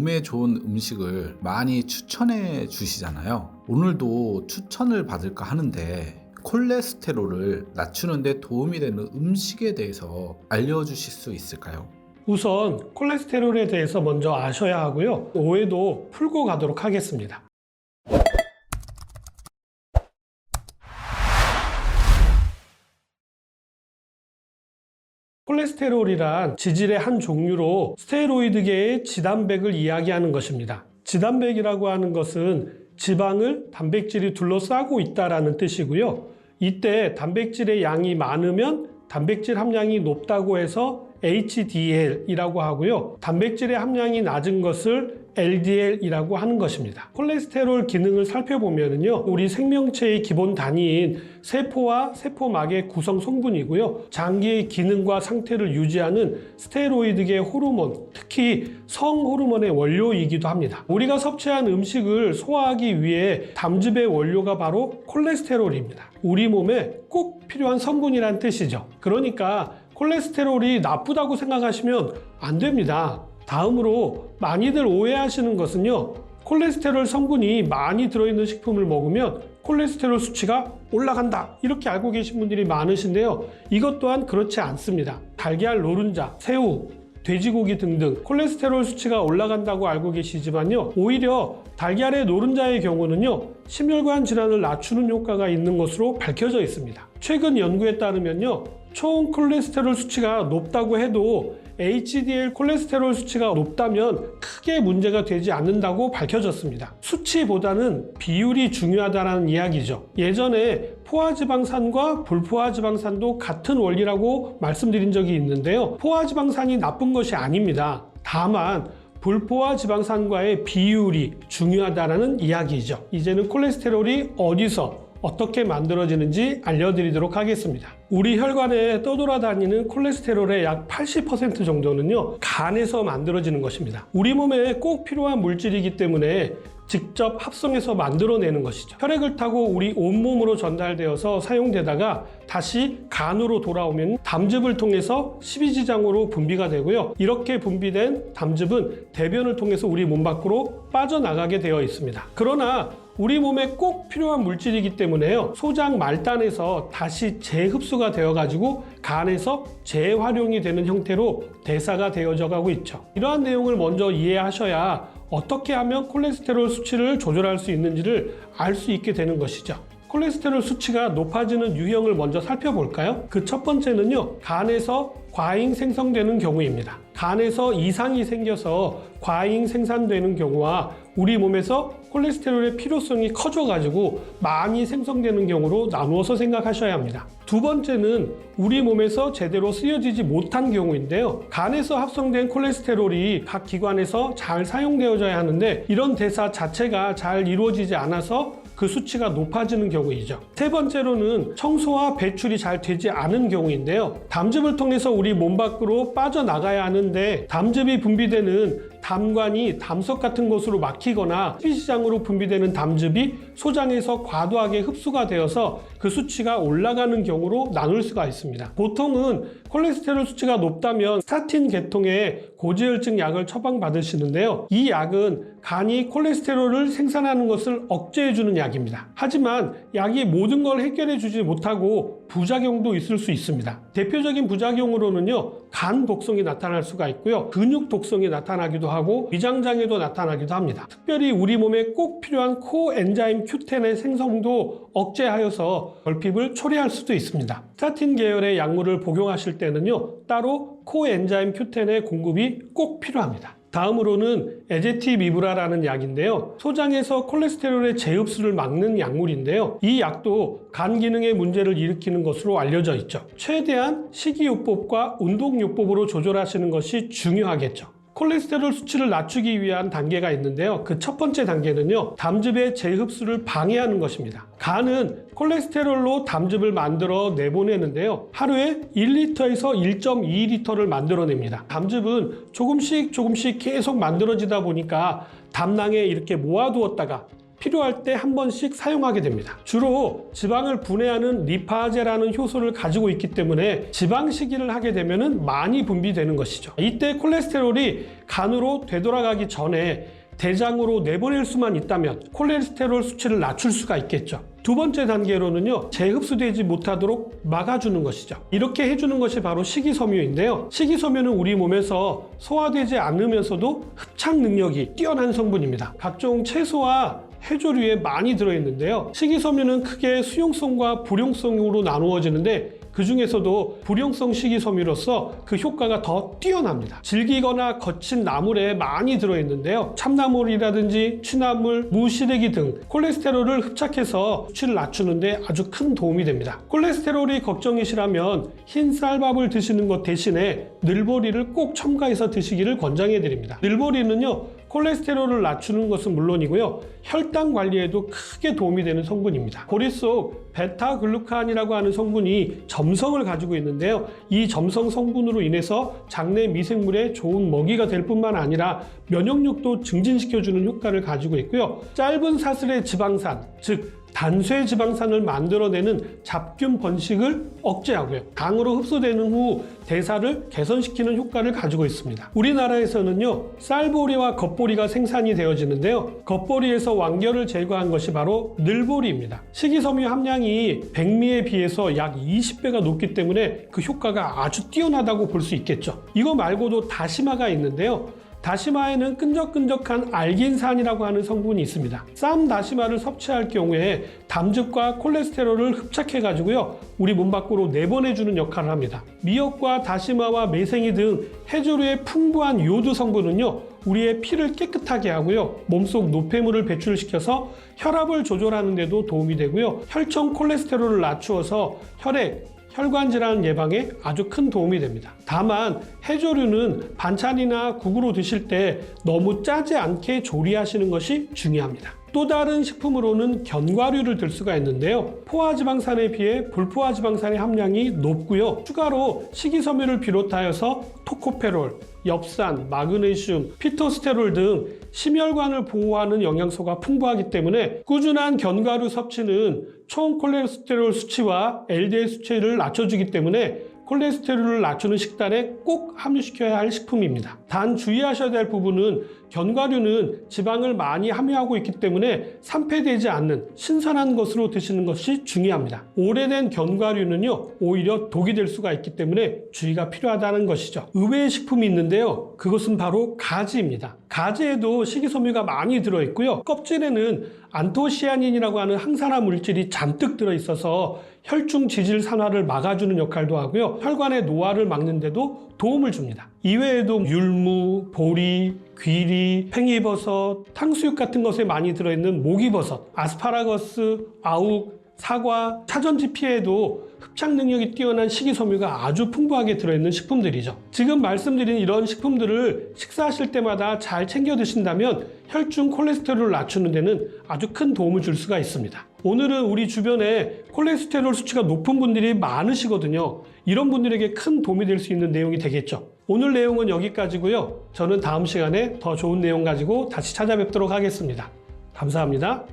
몸에 좋은 음식을 많이 추천해 주시잖아요. 오늘도 추천을 받을까 하는데 콜레스테롤을 낮추는데 도움이 되는 음식에 대해서 알려주실 수 있을까요? 우선 콜레스테롤에 대해서 먼저 아셔야 하고요. 오해도 풀고 가도록 하겠습니다. 콜레스테롤이란 지질의 한 종류로 스테로이드계의 지단백을 이야기하는 것입니다. 지단백이라고 하는 것은 지방을 단백질이 둘러싸고 있다라는 뜻이고요. 이때 단백질의 양이 많으면 단백질 함량이 높다고 해서 HDL이라고 하고요. 단백질의 함량이 낮은 것을 LDL이라고 하는 것입니다. 콜레스테롤 기능을 살펴보면요. 우리 생명체의 기본 단위인 세포와 세포막의 구성 성분이고요. 장기의 기능과 상태를 유지하는 스테로이드계 호르몬, 특히 성 호르몬의 원료이기도 합니다. 우리가 섭취한 음식을 소화하기 위해 담즙의 원료가 바로 콜레스테롤입니다. 우리 몸에 꼭 필요한 성분이란 뜻이죠. 그러니까 콜레스테롤이 나쁘다고 생각하시면 안 됩니다. 다음으로 많이들 오해하시는 것은요. 콜레스테롤 성분이 많이 들어있는 식품을 먹으면 콜레스테롤 수치가 올라간다. 이렇게 알고 계신 분들이 많으신데요. 이것 또한 그렇지 않습니다. 달걀 노른자, 새우, 돼지고기 등등 콜레스테롤 수치가 올라간다고 알고 계시지만요. 오히려 달걀의 노른자의 경우는요. 심혈관 질환을 낮추는 효과가 있는 것으로 밝혀져 있습니다. 최근 연구에 따르면요. 총 콜레스테롤 수치가 높다고 해도 HDL 콜레스테롤 수치가 높다면 크게 문제가 되지 않는다고 밝혀졌습니다. 수치보다는 비율이 중요하다는 이야기죠. 예전에 포화지방산과 불포화지방산도 같은 원리라고 말씀드린 적이 있는데요. 포화지방산이 나쁜 것이 아닙니다. 다만 불포화 지방산과의 비율이 중요하다는 이야기죠. 이제는 콜레스테롤이 어디서 어떻게 만들어지는지 알려드리도록 하겠습니다. 우리 혈관에 떠돌아다니는 콜레스테롤의 약 80% 정도는요, 간에서 만들어지는 것입니다. 우리 몸에 꼭 필요한 물질이기 때문에 직접 합성해서 만들어내는 것이죠. 혈액을 타고 우리 온몸으로 전달되어서 사용되다가 다시 간으로 돌아오면 담즙을 통해서 십이지장으로 분비가 되고요. 이렇게 분비된 담즙은 대변을 통해서 우리 몸 밖으로 빠져나가게 되어 있습니다. 그러나 우리 몸에 꼭 필요한 물질이기 때문에요. 소장 말단에서 다시 재흡수가 되어 가지고 간에서 재활용이 되는 형태로 대사가 되어져 가고 있죠. 이러한 내용을 먼저 이해하셔야 어떻게 하면 콜레스테롤 수치를 조절할 수 있는지를 알 수 있게 되는 것이죠. 콜레스테롤 수치가 높아지는 유형을 먼저 살펴볼까요? 그 첫 번째는요, 간에서 과잉 생성되는 경우입니다. 간에서 이상이 생겨서 과잉 생산되는 경우와 우리 몸에서 콜레스테롤의 필요성이 커져가지고 많이 생성되는 경우로 나누어서 생각하셔야 합니다. 두 번째는 우리 몸에서 제대로 쓰여지지 못한 경우인데요. 간에서 합성된 콜레스테롤이 각 기관에서 잘 사용되어져야 하는데 이런 대사 자체가 잘 이루어지지 않아서 그 수치가 높아지는 경우이죠. 세 번째로는 청소와 배출이 잘 되지 않은 경우인데요. 담즙을 통해서 우리 몸 밖으로 빠져나가야 하는데 담즙이 분비되는 담관이 담석 같은 곳으로 막히거나 피시장으로 분비되는 담즙이 소장에서 과도하게 흡수가 되어서 그 수치가 올라가는 경우로 나눌 수가 있습니다. 보통은 콜레스테롤 수치가 높다면 스타틴 계통의 고지혈증 약을 처방받으시는데요. 이 약은 간이 콜레스테롤을 생산하는 것을 억제해주는 약입니다. 하지만 약이 모든 걸 해결해주지 못하고 부작용도 있을 수 있습니다. 대표적인 부작용으로는요, 간 독성이 나타날 수가 있고요, 근육 독성이 나타나기도 하고 위장장애도 나타나기도 합니다. 특별히 우리 몸에 꼭 필요한 코엔자임 Q10의 생성도 억제하여서 결핍을 초래할 수도 있습니다. 스타틴 계열의 약물을 복용하실 때는요, 따로 코엔자임 Q10의 공급이 꼭 필요합니다. 다음으로는 에제티미브라라는 약인데요. 소장에서 콜레스테롤의 재흡수를 막는 약물인데요. 이 약도 간 기능에 문제를 일으키는 것으로 알려져 있죠. 최대한 식이요법과 운동요법으로 조절하시는 것이 중요하겠죠. 콜레스테롤 수치를 낮추기 위한 단계가 있는데요. 그 첫 번째 단계는요, 담즙의 재흡수를 방해하는 것입니다. 간은 콜레스테롤로 담즙을 만들어 내보내는데요. 하루에 1리터에서 1.2리터를 만들어냅니다. 담즙은 조금씩 조금씩 계속 만들어지다 보니까 담낭에 이렇게 모아두었다가 필요할 때 한 번씩 사용하게 됩니다. 주로 지방을 분해하는 리파제라는 효소를 가지고 있기 때문에 지방 식이를 하게 되면 많이 분비되는 것이죠. 이때 콜레스테롤이 간으로 되돌아가기 전에 대장으로 내보낼 수만 있다면 콜레스테롤 수치를 낮출 수가 있겠죠. 두 번째 단계로는요, 재흡수되지 못하도록 막아주는 것이죠. 이렇게 해주는 것이 바로 식이섬유인데요. 식이섬유는 우리 몸에서 소화되지 않으면서도 흡착 능력이 뛰어난 성분입니다. 각종 채소와 해조류에 많이 들어있는데요. 식이섬유는 크게 수용성과 불용성으로 나누어지는데 그 중에서도 불용성 식이섬유로서 그 효과가 더 뛰어납니다. 질기거나 거친 나물에 많이 들어있는데요. 참나물이라든지 취나물, 무시래기 등 콜레스테롤을 흡착해서 수치를 낮추는데 아주 큰 도움이 됩니다. 콜레스테롤이 걱정이시라면 흰 쌀밥을 드시는 것 대신에 늘보리를 꼭 첨가해서 드시기를 권장해 드립니다. 늘보리는요, 콜레스테롤을 낮추는 것은 물론이고요. 혈당 관리에도 크게 도움이 되는 성분입니다. 고리 속 베타글루칸이라고 하는 성분이 점성을 가지고 있는데요. 이 점성 성분으로 인해서 장내 미생물에 좋은 먹이가 될 뿐만 아니라 면역력도 증진시켜주는 효과를 가지고 있고요. 짧은 사슬의 지방산, 즉 단쇄 지방산을 만들어내는 잡균 번식을 억제하고요. 강으로 흡수되는 후 대사를 개선시키는 효과를 가지고 있습니다. 우리나라에서는요, 쌀보리와 겉보리가 생산이 되어지는데요. 겉보리에서 완결을 제거한 것이 바로 늘보리입니다. 식이섬유 함량이 백미에 비해서 약 20배가 높기 때문에 그 효과가 아주 뛰어나다고 볼 수 있겠죠. 이거 말고도 다시마가 있는데요. 다시마에는 끈적끈적한 알긴산이라고 하는 성분이 있습니다. 쌈 다시마를 섭취할 경우에 담즙과 콜레스테롤을 흡착해 가지고요. 우리 몸 밖으로 내보내주는 역할을 합니다. 미역과 다시마와 매생이 등 해조류의 풍부한 요드 성분은요. 우리의 피를 깨끗하게 하고요. 몸속 노폐물을 배출시켜서 혈압을 조절하는 데도 도움이 되고요. 혈청 콜레스테롤을 낮추어서 혈액, 혈관 질환 예방에 아주 큰 도움이 됩니다. 다만 해조류는 반찬이나 국으로 드실 때 너무 짜지 않게 조리하시는 것이 중요합니다. 또 다른 식품으로는 견과류를 들 수가 있는데요. 포화지방산에 비해 불포화지방산의 함량이 높고요. 추가로 식이섬유를 비롯하여서 토코페롤, 엽산, 마그네슘, 피토스테롤 등 심혈관을 보호하는 영양소가 풍부하기 때문에 꾸준한 견과류 섭취는 총 콜레스테롤 수치와 LDL 수치를 낮춰주기 때문에 콜레스테롤을 낮추는 식단에 꼭 함유시켜야 할 식품입니다. 단 주의하셔야 될 부분은 견과류는 지방을 많이 함유하고 있기 때문에 산패되지 않는 신선한 것으로 드시는 것이 중요합니다. 오래된 견과류는요, 오히려 독이 될 수가 있기 때문에 주의가 필요하다는 것이죠. 의외의 식품이 있는데요. 그것은 바로 가지입니다. 가지에도 식이섬유가 많이 들어있고요. 껍질에는 안토시아닌이라고 하는 항산화 물질이 잔뜩 들어있어서 혈중 지질 산화를 막아주는 역할도 하고요. 혈관의 노화를 막는데도 도움을 줍니다. 이외에도 율무, 보리, 귀리, 팽이버섯, 탕수육 같은 것에 많이 들어있는 모기버섯, 아스파라거스, 아욱, 사과, 차전지 피에도 흡착 능력이 뛰어난 식이섬유가 아주 풍부하게 들어있는 식품들이죠. 지금 말씀드린 이런 식품들을 식사하실 때마다 잘 챙겨 드신다면 혈중 콜레스테롤을 낮추는 데는 아주 큰 도움을 줄 수가 있습니다. 오늘은 우리 주변에 콜레스테롤 수치가 높은 분들이 많으시거든요. 이런 분들에게 큰 도움이 될 수 있는 내용이 되겠죠. 오늘 내용은 여기까지고요. 저는 다음 시간에 더 좋은 내용 가지고 다시 찾아뵙도록 하겠습니다. 감사합니다.